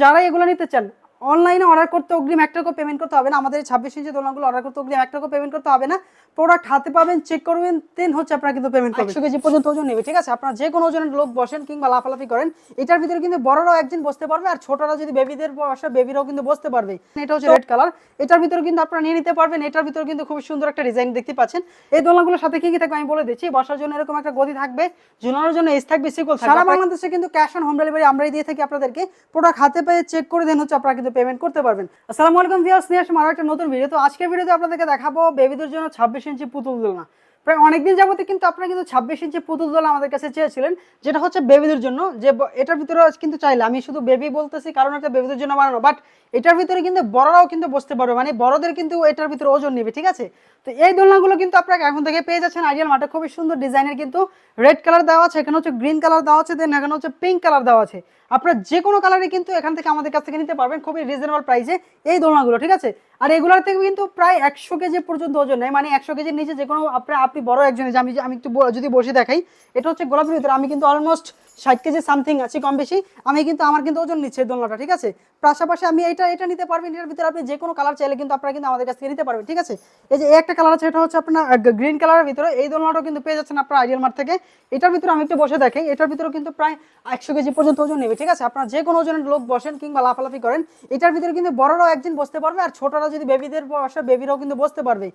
যারা এগুলো নিতে চান অনলাইনে অর্ডার করতে অগ্রিম এক টাকা পেমেন্ট করতে হবে না। আমাদের ছাব্বিশ ইঞ্চি দোলনাগুলো অর্ডার করতে অগ্রিম এক টাকা পেমেন্ট করতে হবে না। প্রোডাক্ট হাতে পাবেন চেক করবেন দেন হচ্ছে আপনারা কিন্তু পেমেন্ট করবেন। একশো কেজি পর্যন্ত ওজন নেবে ঠিক আছে? আপনারা যে কোনো ওজনের লোক বসেন কিংবা লাফালাফি করেন এটার ভিতরে কিন্তু বড়রাও একদিন বসতে পারবে আর ছোটরা যদি বেবিদের বসে বেবিরাও কিন্তু বসতে পারবে। এটা হচ্ছে রেড কালার এটার ভিতরে কিন্তু আপনারা নিয়ে নিতে পারবেন। এটার ভিতরে কিন্তু খুব সুন্দর একটা ডিজাইন দেখতে পাচ্ছেন। এই দোলনাগুলোর সাথে কি কি থাকবে আমি বলে দিচ্ছি। বসার জন্য এরকম একটা গদি থাকবে ঝুলানোর জন্য এস থাকবে সিকল সারা বাংলাদেশে কিন্তু ক্যাশ অন হোম ডেলিভারি আমরাই দিয়ে থাকি আপনাদেরকে। প্রোডাক্ট হাতে পেয়ে চেক করে দেন হচ্ছে আপনারা কিন্তু পেমেন্ট করতে পারবেন। আসসালামু আলাইকুম ভিউয়ার্স নিয়ে আসলাম আরও একটা নতুন ভিডিও তো আজকের ভিডিওতে আপনাদেরকে দেখাবো বেবিদের জন্য ছাব্বিশ ইঞ্চি পুতুল দোলনা প্রায় অনেকদিন যাবতে কিন্তু আপনারা কিন্তু ছাব্বিশ ইঞ্চি পুতুল দোলা আমাদের কাছে চেয়েছিলেন, যেটা হচ্ছে বেবিদের জন্য, যে এটার ভিতরে কিন্তু চাইলে, আমি শুধু বেবি বলতেছি কারণ এটা বেবিদের জন্য বানানো বাট এটার ভিতরে কিন্তু বড়রাও কিন্তু বসতে পারবে মানে বড়দের কিন্তু এটার ভিতরে ওজন নেবে, ঠিক আছে? তো এই দোলনাগুলো কিন্তু আপনারা এখন থেকে পেয়ে যাচ্ছেন আইডিয়াল মাঠে খুবই সুন্দর ডিজাইনের কিন্তু রেড কালার দেওয়া আছে, এখানে হচ্ছে গ্রিন কালার দেওয়া আছে দেন এখানে হচ্ছে পিঙ্ক কালার দেওয়া আছে। আপনারা যে কোনো কালারে কিন্তু এখান থেকে আমাদের কাছ থেকে নিতে পারবেন খুবই রিজনেবল প্রাইসে এই দোলনাগুলো, ঠিক আছে? আর এগুলোর থেকে কিন্তু প্রায় একশো কেজি পর্যন্ত ওজন নেয় মানে একশো কেজির নিচে যে কোনো আপনার আপনি বড় একজন আমি আমি একটু যদি বসে দেখাই, এটা হচ্ছে গোলাপের ভিতরে। আমি কিন্তু অলমোস্ট ষাট কেজি সামথিং আছি কম বেশি, আমি কিন্তু আমার কিন্তু ওজন নিচ্ছে দোলনাটা, ঠিক আছে? পাশাপাশি আমি এটা এটা নিতে পারবেন এটার ভিতরে, আপনি যে কোনো কালার চাইলে কিন্তু আপনারা কিন্তু আমাদের কাছ থেকে নিতে পারবেন, ঠিক আছে? এই যে একটা কালার আছে, এটা হচ্ছে আপনার গ্রিন কালারের ভিতরে, এই দোলনাটাও কিন্তু পেয়ে যাচ্ছেন আপনার আইডিয়াল মার্ট থেকে। এটার ভিতরে আমি একটু বসে দেখাই, এটার ভিতরে কিন্তু প্রায় একশো কেজি পর্যন্ত ওজন নেবে, ঠিক আছে? আপনারা যে কোনো ওজনের লোক বসেন কিংবা লাফালাফি করেন, এটার ভিতরে কিন্তু বড়রাও একদিন বসতে পারবে আর ছোটরা যদি বেবিদের বসে বেবিরাও কিন্তু বসতে পারবে।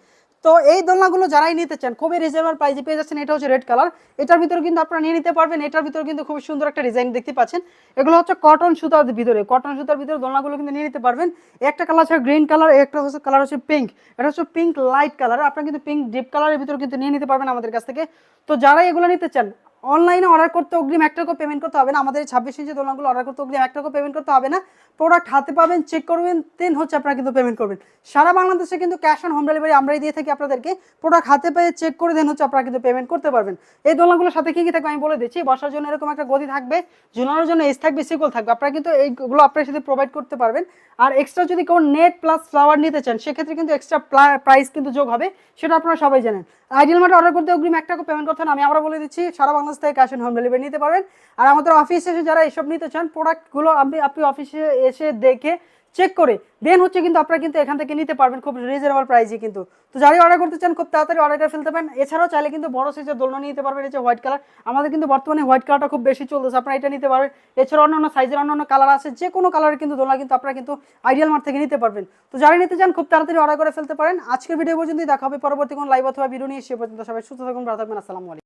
তো এই দোলনাগুলো যারাই নিতে চান খুবই রিজনেবল প্রাইসে পেয়ে যাচ্ছেন, এটা হচ্ছে রেড কালার এটার ভিতরে কিন্তু আপনারা নিয়ে নিতে পারবেন, এটার ভিতরে কিন্তু খুব সুন্দর একটা ডিজাইন দেখতে পাচ্ছেন। এগুলো হচ্ছে কটন সুতার ভিতরে। কটন সুতার ভিতরে দোলনাগুলো কিন্তু নিয়ে নিতে পারবেন। একটা কালার হচ্ছে গ্রিন কালার একটা হচ্ছে কালার হচ্ছে পিঙ্ক এটা হচ্ছে পিঙ্ক লাইট কালার আপনারা কিন্তু পিঙ্ক ডিপ কালারের ভিতরে কিন্তু নিয়ে নিতে পারবেন আমাদের কাছ থেকে। তো যারা এগুলো নিতে চান অনলাইনে অর্ডার করতে অগ্রিম একটা টাকা পেমেন্ট করতে হবে না। আমাদের ছাব্বিশ ইঞ্চি দোলনাগুলো অর্ডার করতে অগ্রিম একটা টাকা পেমেন্ট করতে হবে না। প্রোডাক্ট হাতে পাবেন চেক করবেন দেন হচ্ছে আপনারা কিন্তু পেমেন্ট করবেন। সারা বাংলাদেশে কিন্তু ক্যাশ অন হোম ডেলিভারি আমরাই দিয়ে থাকি আপনাদেরকে। প্রোডাক্ট হাতে পেয়ে চেক করে দেন হচ্ছে আপনারা কিন্তু পেমেন্ট করতে পারবেন। এই দোলনাগুলোর সাথে কি কি থাকবে আমি বলে দিচ্ছি। বসার জন্য এরকম একটা গদি থাকবে, ঝুলানোর জন্য এস থাকবে, সিকল থাকবে। আপনারা কিন্তু এইগুলো আপনার সাথে প্রোভাইড করতে পারবেন। আর এক্সট্রা যদি কেউ নেট প্লাস ফ্লাওয়ার নিতে চান, সেক্ষেত্রে কিন্তু এক্সট্রা প্রাইস কিন্তু যোগ হবে, সেটা আপনারা সবাই জানেন। আইডিয়াল মার্টে অর্ডার করতে অগ্রিম এক টাকা পেমেন্ট করতে আমি আবার বলে দিচ্ছি, সারা বাংলাদেশ থেকে ক্যাশ অন হোম ডেলিভারি নিতে পারবেন। আর আমাদের অফিসে এসে যারা এসব নিতে চান প্রোডাক্টগুলো আপনি আপনি অফিসে এসে দেখে চেক করে। দেন হচ্ছে কিন্তু আপনারা কিন্তু এখান থেকে নিতে পারবেন খুব রিজনেবল প্রাইসে কিন্তু। তো যারাই অর্ডার করতে চান, খুব তাড়াতাড়ি অর্ডার করে ফেলতে পারেন। এছাড়াও চাইলে কিন্তু বড় সাইজের দোলনা নিতে পারবেন, এই হোয়াইট কালার আমাদের কিন্তু বর্তমানে হোয়াইট কালারটা খুব বেশি চলতেছে, আপনারা এটা নিতে পারবেন। এছাড়া অন্যান্য সাইজের অন্যান্য কালার আছে, যে কোনো কালারের কিন্তু দোলনা কিন্তু আপনারা কিন্তু আইডিয়াল মার্ট থেকে নিতে পারবেন। তো যারা নিতে চান, খুব তাড়াতাড়ি অর্ডার করে ফেলতে পারেন। আজকের ভিডিও পর্যন্তই, দেখা হবে পরবর্তী কোনো লাইভ অথবা ভিডিও নিয়ে, সে পর্যন্ত সবাই সুস্থ থাকুন, ভালো থাকবেন আসসালামু আলাইকুম।